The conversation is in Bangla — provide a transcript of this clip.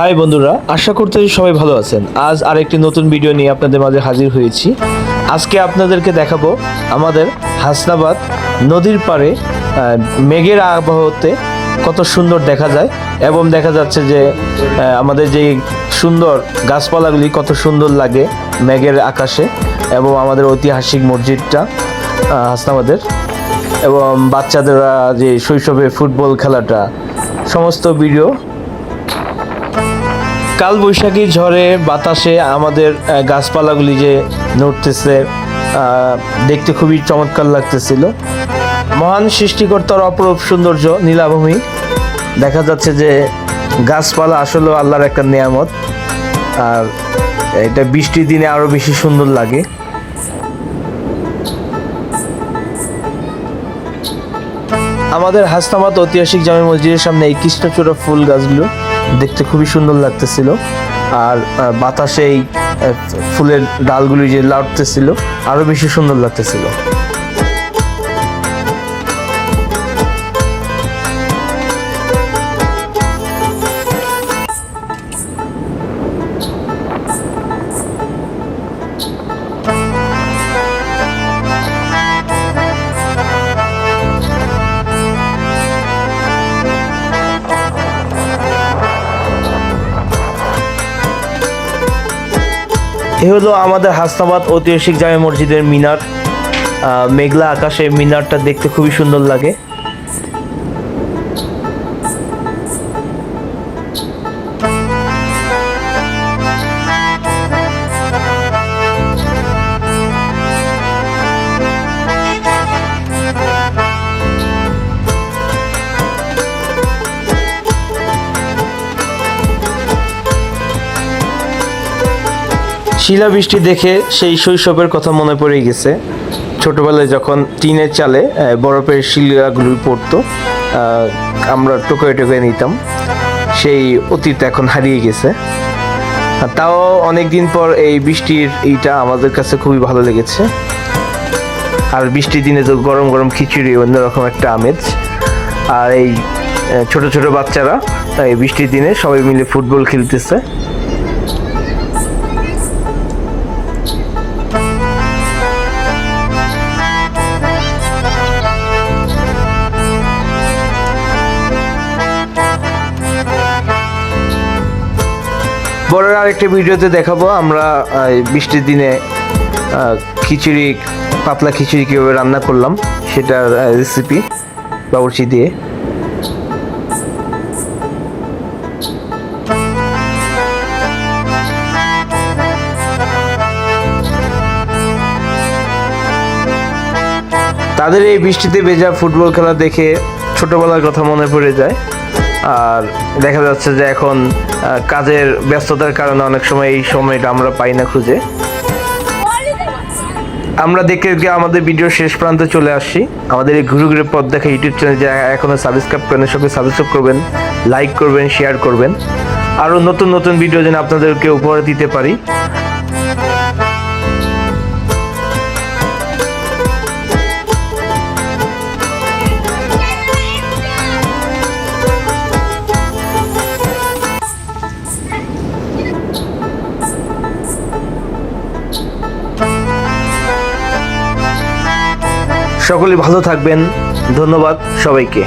হাই বন্ধুরা, আশা করতেছি সবাই ভালো আছেন। আজ আরেকটি নতুন ভিডিও নিয়ে আপনাদের মাঝে হাজির হয়েছি। আজকে আপনাদেরকে দেখাবো আমাদের হাসনাবাদ নদীর পাড়ে মেঘের আবহাওয়াতে কত সুন্দর দেখা যায় এবং দেখা যাচ্ছে যে আমাদের যে সুন্দর গাছপালাগুলি কত সুন্দর লাগে মেঘের আকাশে এবং আমাদের ঐতিহাসিক মসজিদটা হাসনাবাদের এবং বাচ্চাদেরা যে শৈশবে ফুটবল খেলাটা, সমস্ত ভিডিও কাল বৈশাখী ঝড়ে বাতাসে আমাদের গাছপালাগুলি যে নড়তেছে দেখতে খুবই চমৎকার লাগতেছিল। মহান সৃষ্টিকর্তার অপরূপ সৌন্দর্য নীলাভূমি। দেখা যাচ্ছে যে গাছপালা আসলে আল্লাহর একটা নিয়ামত। আর এটা বৃষ্টির দিনে আরও বেশি সুন্দর লাগে। আমাদের হাসনাবাদ ঐতিহাসিক জামে মসজিদের সামনে এই কৃষ্ণচূড়া ফুল গাছগুলো। দেখতে খুবই সুন্দর লাগতেছিল। আর বাতাসে এই ফুলের ডালগুলি যে লাড়তেছিল আরও বেশি সুন্দর লাগতেছিল। এ হলো আমাদের হাসনাবাদ ঐতিহাসিক জামে মসজিদের মিনার। মেঘলা আকাশে মিনারটা দেখতে খুবই সুন্দর লাগে। শিলাবৃষ্টি দেখে সেই শৈশবের কথা মনে পড়ে গেছে। ছোটবেলায় যখন টিনের চালে বরফের শিলাগুলি পড়তো আমরা টোকায় টোকায় নিতাম। সেই অতীত এখন হারিয়ে গেছে। তাও অনেক দিন পর এই বৃষ্টির এইটা আমাদের কাছে খুবই ভালো লেগেছে। আর বৃষ্টির দিনে তো গরম গরম খিচুড়ি, অন্যরকম একটা আমেজ। আর এই ছোট ছোট বাচ্চারা, এই বৃষ্টির দিনে সবাই মিলে ফুটবল খেলতেছে। বড়ের আরেকটা ভিডিওতে দেখাবো আমরা বৃষ্টির দিনে খিচুড়ি, পাতলা খিচুড়ি কীভাবে রান্না করলাম সেটার রেসিপি বাবুর্চি দিয়ে। তাদের এই বৃষ্টিতে ভেজা ফুটবল খেলা দেখে ছোটবেলার কথা মনে পড়ে যায়। আর দেখা যাচ্ছে যে এখন কাজের ব্যস্ততার কারণে অনেক সময় এই সময়টা আমরা পাই না খুঁজে। আমরা দেখে আমাদের ভিডিও শেষ প্রান্তে চলে আসছি আমাদের এই ঘুরে ঘুরে পথ দেখা ইউটিউব চ্যানেল যে এখনও সাবস্ক্রাইব করেন সবাই সাবস্ক্রাইব করবেন লাইক করবেন শেয়ার করবেন। আরও নতুন নতুন ভিডিও যেন আপনাদেরকে উপহার দিতে পারি। সকলে ভালো থাকবেন। ধন্যবাদ সবাইকে।